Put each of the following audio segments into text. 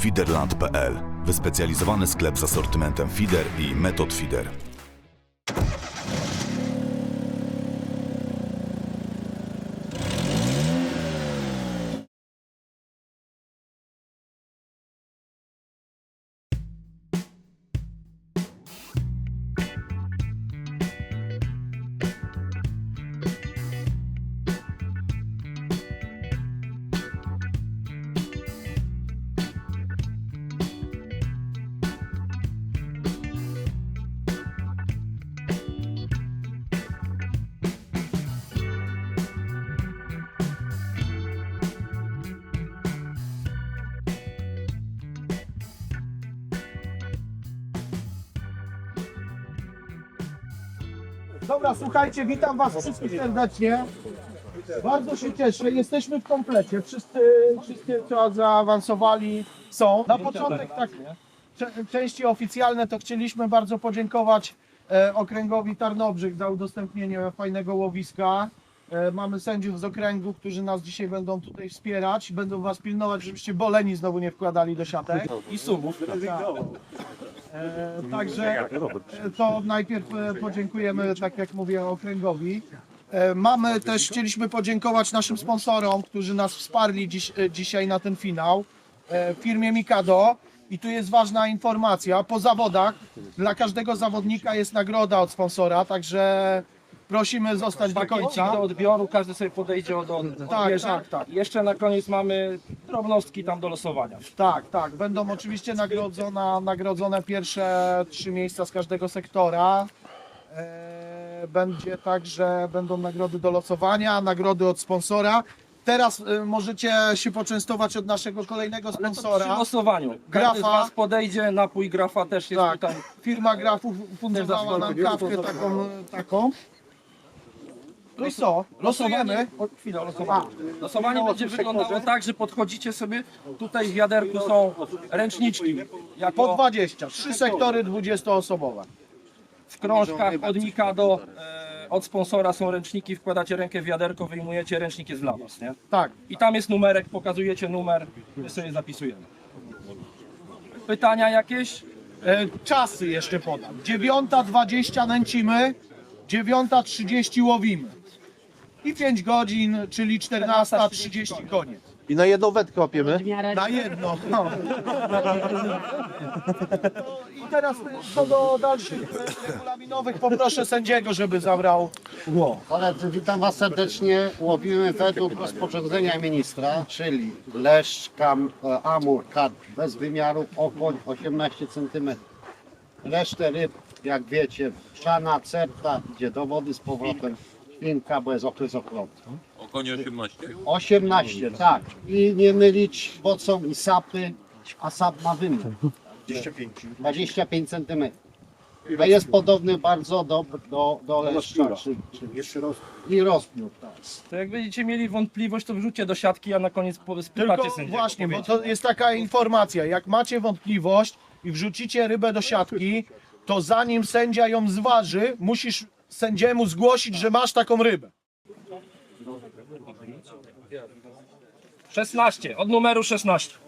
Feederland.pl Wyspecjalizowany sklep z asortymentem feeder i metod feeder. Dobra, słuchajcie, witam Was wszystkich serdecznie. Bardzo się cieszę, jesteśmy w komplecie. Wszyscy, wszyscy co zaawansowali są. Na początek tak, części oficjalne to chcieliśmy bardzo podziękować e, okręgowi Tarnobrzeg za udostępnienie fajnego łowiska. E, mamy sędziów z okręgu, którzy nas dzisiaj będą tutaj wspierać. Będą Was pilnować, żebyście boleni znowu nie wkładali do siatek. I subów. E, także e, to najpierw e, podziękujemy, tak jak mówię, okręgowi. E, Mamy też, chcieliśmy podziękować naszym sponsorom, którzy nas wsparli dziś, e, dzisiaj na ten finał. E, Firmie Mikado. I tu jest ważna informacja. Po zawodach dla każdego zawodnika jest nagroda od sponsora, także prosimy zostać do końca. do odbioru, każdy sobie podejdzie od, od Tak, odbierze. tak, tak. Jeszcze na koniec mamy drobnostki tam do losowania. Tak, tak. Będą oczywiście nagrodzona, nagrodzone pierwsze trzy miejsca z każdego sektora. E, Będzie także będą nagrody do losowania, nagrody od sponsora. Teraz e, możecie się poczęstować od naszego kolejnego Przy sponsora. losowaniu. Grafa. Każdy z Was podejdzie, napój grafa też jest Tak. tutaj. Firma Grafów fundowała nam kawkę taką. taką. No i co? Losujemy. O, chwilę, losowanie. Losowanie będzie wyglądało tak, że podchodzicie sobie, tutaj w wiaderku są ręczniczki. Jako Po 20. Trzy sektory 20-osobowe. w krążkach od Mikado, e, od sponsora są ręczniki, wkładacie rękę w wiaderko, wyjmujecie, ręcznik jest dla Was, nie? Tak. I tam jest numerek, pokazujecie numer, my sobie zapisujemy. Pytania jakieś? E, czasy jeszcze podam. 9.20 nęcimy, 9.30 łowimy. I 5 godzin, czyli 14.30 koniec. I na jedną wędkę łapiemy. Na jedno. No. I teraz co do dalszych regulaminowych poproszę sędziego, żeby zabrał głos. Koledzy, witam Was serdecznie. Łowimy według rozporządzenia ministra, czyli leszcz, kam, e, amur, karp bez wymiarów, okoń 18 cm. Resztę ryb, jak wiecie, szana, certa, idzie do wody z powrotem, świnka, bo jest okres ochrotny. Okonie 18. 18, tak. I nie mylić, bo są i sapy, a sap ma wymiar. 25 cm. To jest podobny bardzo do, do, do leszcza. Czy, czy, I rozpiór, tak. To jak będziecie mieli wątpliwość, to wrzućcie do siatki, a na koniec po- spytacie Tylko sędziego. właśnie, bo to jest taka informacja, jak macie wątpliwość i wrzucicie rybę do siatki, to zanim sędzia ją zważy, musisz sędziemu zgłosić, że masz taką rybę. 16, od numeru 16.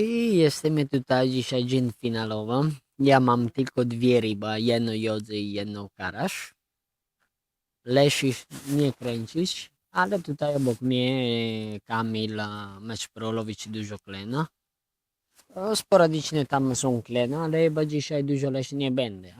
I jesteśmy tutaj dzisiaj dzień finalowy. Ja mam tylko dwie ryby, jedno jodzy i jedno karasz. Lesisz nie kręcisz, ale tutaj obok mnie e, Kamil a, Meszprolowicz dużo klena. Sporadycznie tam są klena, ale chyba dzisiaj dużo leś nie będę.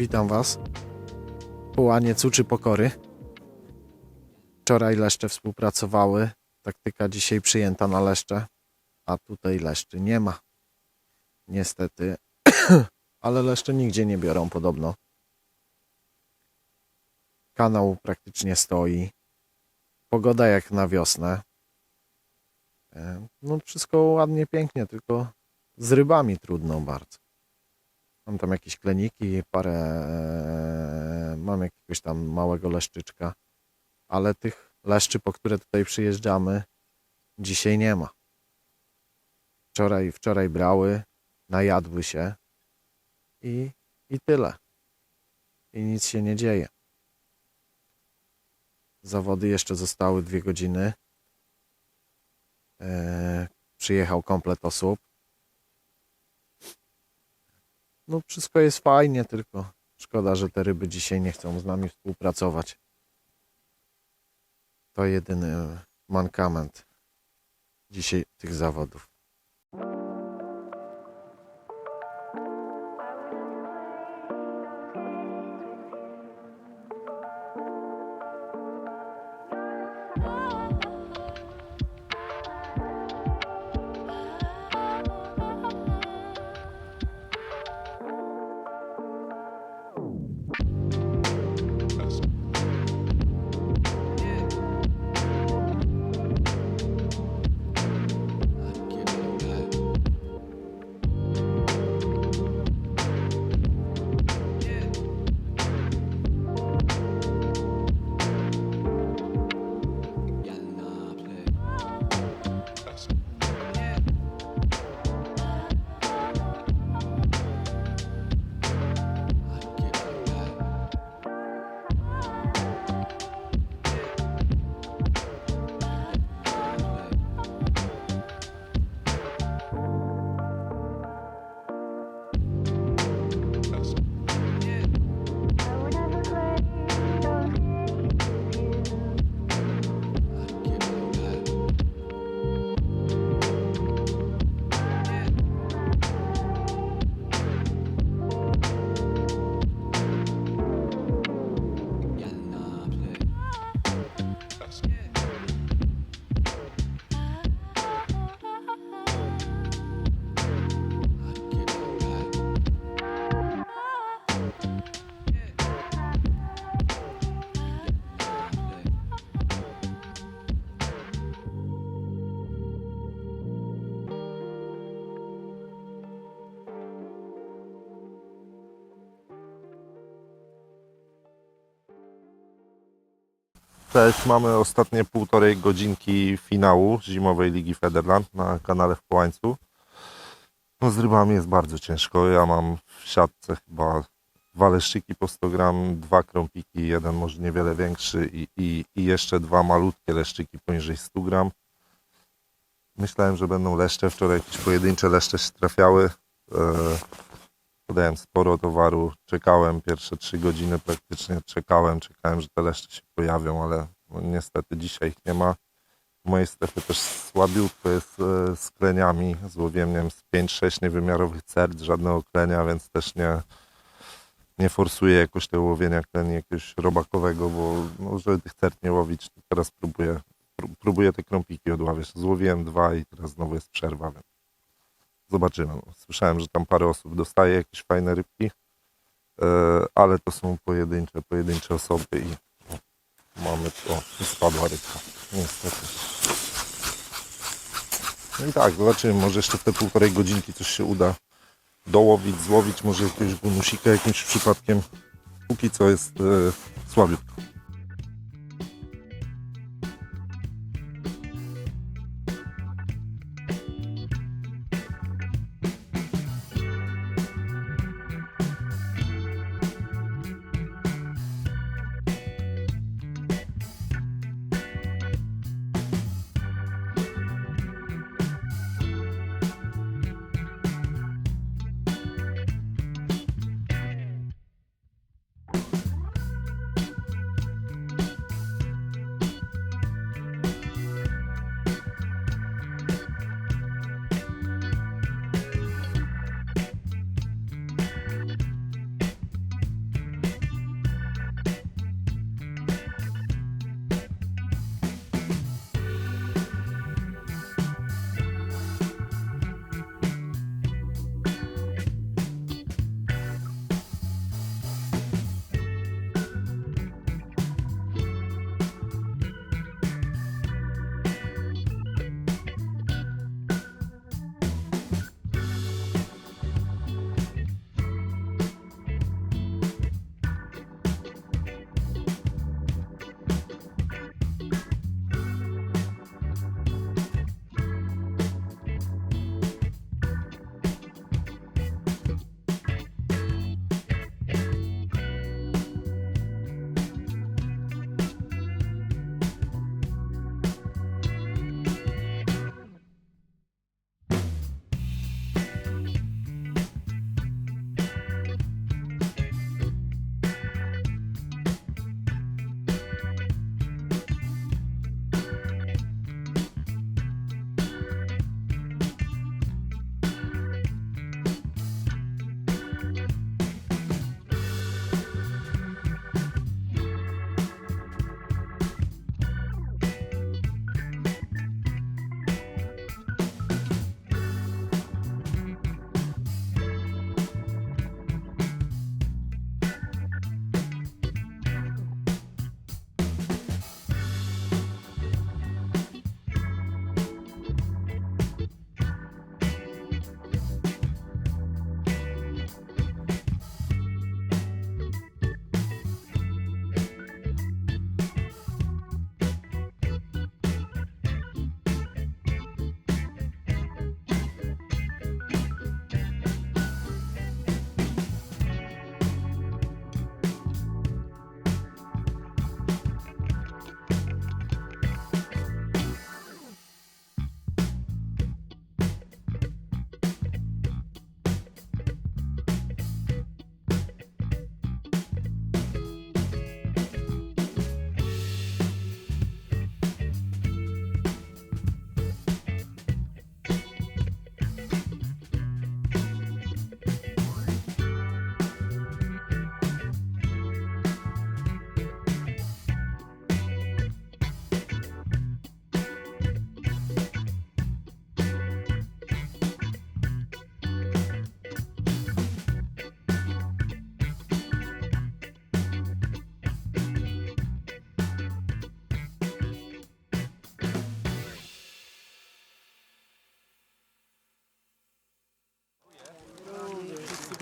Witam Was. Połanie Cuczy Pokory. Wczoraj leszcze współpracowały. Taktyka dzisiaj przyjęta na leszcze, a tutaj leszczy nie ma. Niestety. Ale leszcze nigdzie nie biorą podobno. Kanał praktycznie stoi. Pogoda jak na wiosnę. E, No wszystko ładnie, pięknie, tylko z rybami trudno bardzo. Mam tam jakieś kleniki, parę, e, mam jakiegoś tam małego leszczyczka, ale tych leszczy, po które tutaj przyjeżdżamy, dzisiaj nie ma. Wczoraj, wczoraj brały, najadły się i, i tyle. I nic się nie dzieje. Zawody jeszcze zostały dwie godziny. E, przyjechał komplet osób. No wszystko jest fajnie, tylko szkoda, że te ryby dzisiaj nie chcą z nami współpracować. To jedyny mankament dzisiaj tych zawodów. Cześć, mamy ostatnie półtorej godzinki finału zimowej Ligi Federland na kanale w Połańcu. No z rybami jest bardzo ciężko. Ja mam w siatce chyba dwa leszczyki po 100 gram, dwa krąpiki, jeden może niewiele większy i, i, i jeszcze dwa malutkie leszczyki poniżej 100 gram. Myślałem, że będą leszcze. Wczoraj jakieś pojedyncze leszcze się trafiały. E, Podałem sporo towaru. Czekałem pierwsze trzy godziny praktycznie. Czekałem, czekałem, że te leszcze się pojawią, ale no, niestety dzisiaj ich nie ma. W mojej strefie też słabiutko jest e, z kleniami. Złowiłem, nie wiem, z 5-6 niewymiarowych cert, żadnego klenia, więc też nie, nie forsuję jakoś tego łowienia kleni jakiegoś robakowego, bo no, żeby tych cert nie łowić, teraz próbuję, pró- próbuję te krąpiki odławiać. Złowiłem dwa i teraz znowu jest przerwa, więc zobaczymy. Słyszałem, że tam parę osób dostaje jakieś fajne rybki, e, ale to są pojedyncze, pojedyncze osoby i mamy to, spadła rybka, niestety. No i tak, zobaczymy, może jeszcze w te półtorej godzinki coś się uda dołowić, złowić, może jakiegoś bonusika jakimś przypadkiem. Póki co jest e, słabiutko.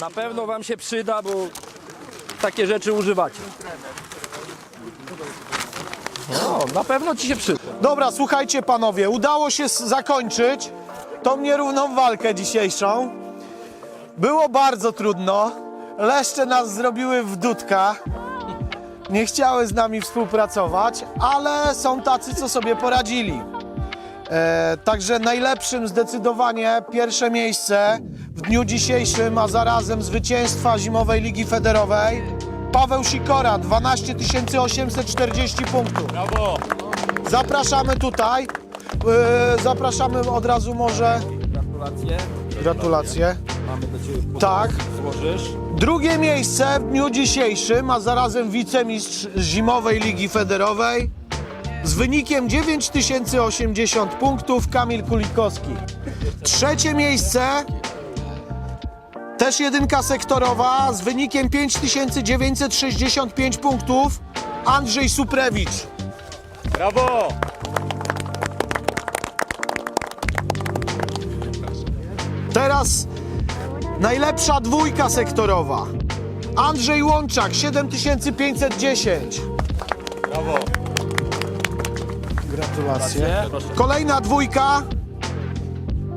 Na pewno Wam się przyda, bo takie rzeczy używacie. No, na pewno Ci się przyda. Dobra, słuchajcie panowie, udało się zakończyć tą nierówną walkę dzisiejszą. Było bardzo trudno. Leszcze nas zrobiły w dudka. Nie chciały z nami współpracować, ale są tacy, co sobie poradzili. E, także najlepszym zdecydowanie pierwsze miejsce w dniu dzisiejszym, a zarazem zwycięstwa Zimowej Ligi Federowej Paweł Sikora, 12 840 punktów. Brawo! Zapraszamy tutaj. E, zapraszamy od razu może. Gratulacje. Gratulacje. Mamy do Ciebie Tak. złożysz. Drugie miejsce w dniu dzisiejszym, a zarazem wicemistrz Zimowej Ligi Federowej z wynikiem 9080 punktów Kamil Kulikowski. Trzecie miejsce też jedynka sektorowa z wynikiem 5965 punktów Andrzej Suprewicz. Brawo! Teraz najlepsza dwójka sektorowa. Andrzej Łączak 7510. Brawo! Gratulacje. Kolejna dwójka.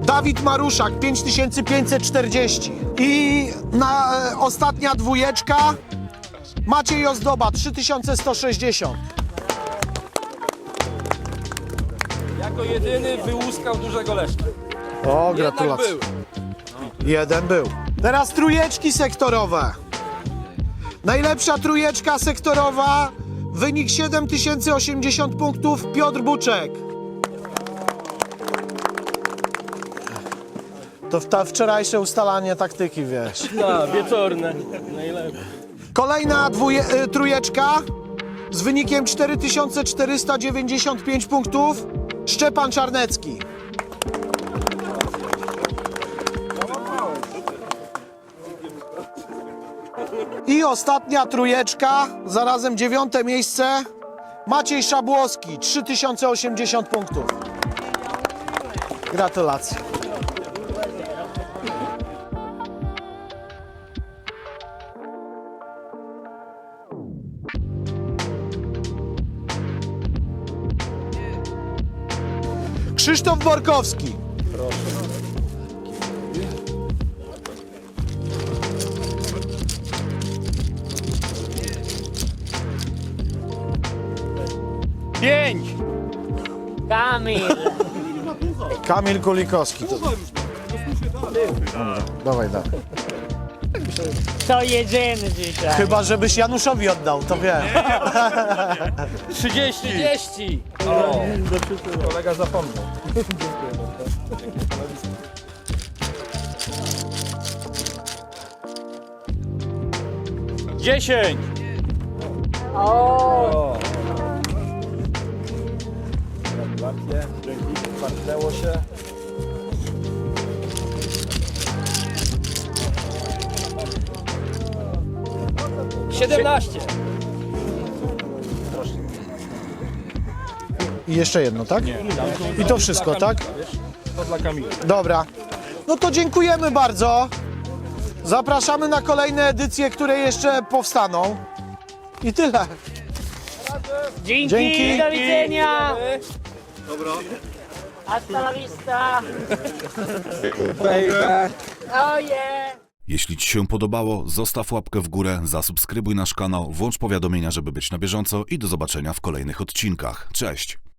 Dawid Maruszak 5540. I na e, ostatnia dwójeczka Maciej Ozdoba 3160. Jako jedyny wyłuskał dużego leszcza. O, Jednak gratulacje. był. Jeden był. Teraz trójeczki sektorowe. Najlepsza trójeczka sektorowa. Wynik 7080 punktów. Piotr Buczek. To ta wczorajsze ustalanie taktyki, wiesz. No, wieczorne. Najlepiej. Kolejna dwóje, y, trójeczka z wynikiem 4495 punktów. Szczepan Czarnecki. I ostatnia trójeczka, zarazem dziewiąte miejsce. Maciej Szabłowski, 3080 punktów. Gratulacje. Krzysztof Borkowski. Pięć! Kamil! Kamil Kulikowski. To... Dawaj, dawaj. To jedziemy dzisiaj. Chyba, żebyś Januszowi oddał, to wiem. 30! 30! O, kolega zapomniał. Dziesięć! O! Dzięki, partnęło się. Siedemnaście. I jeszcze jedno, tak? I to wszystko, tak? To dla Kamila. Dobra. No to dziękujemy bardzo. Zapraszamy na kolejne edycje, które jeszcze powstaną. I tyle. Dzięki, Dzięki. do widzenia! Dobra. Hasta la vista! Oh yeah! Jeśli Ci się podobało, zostaw łapkę w górę, zasubskrybuj nasz kanał, włącz powiadomienia, żeby być na bieżąco i do zobaczenia w kolejnych odcinkach. Cześć!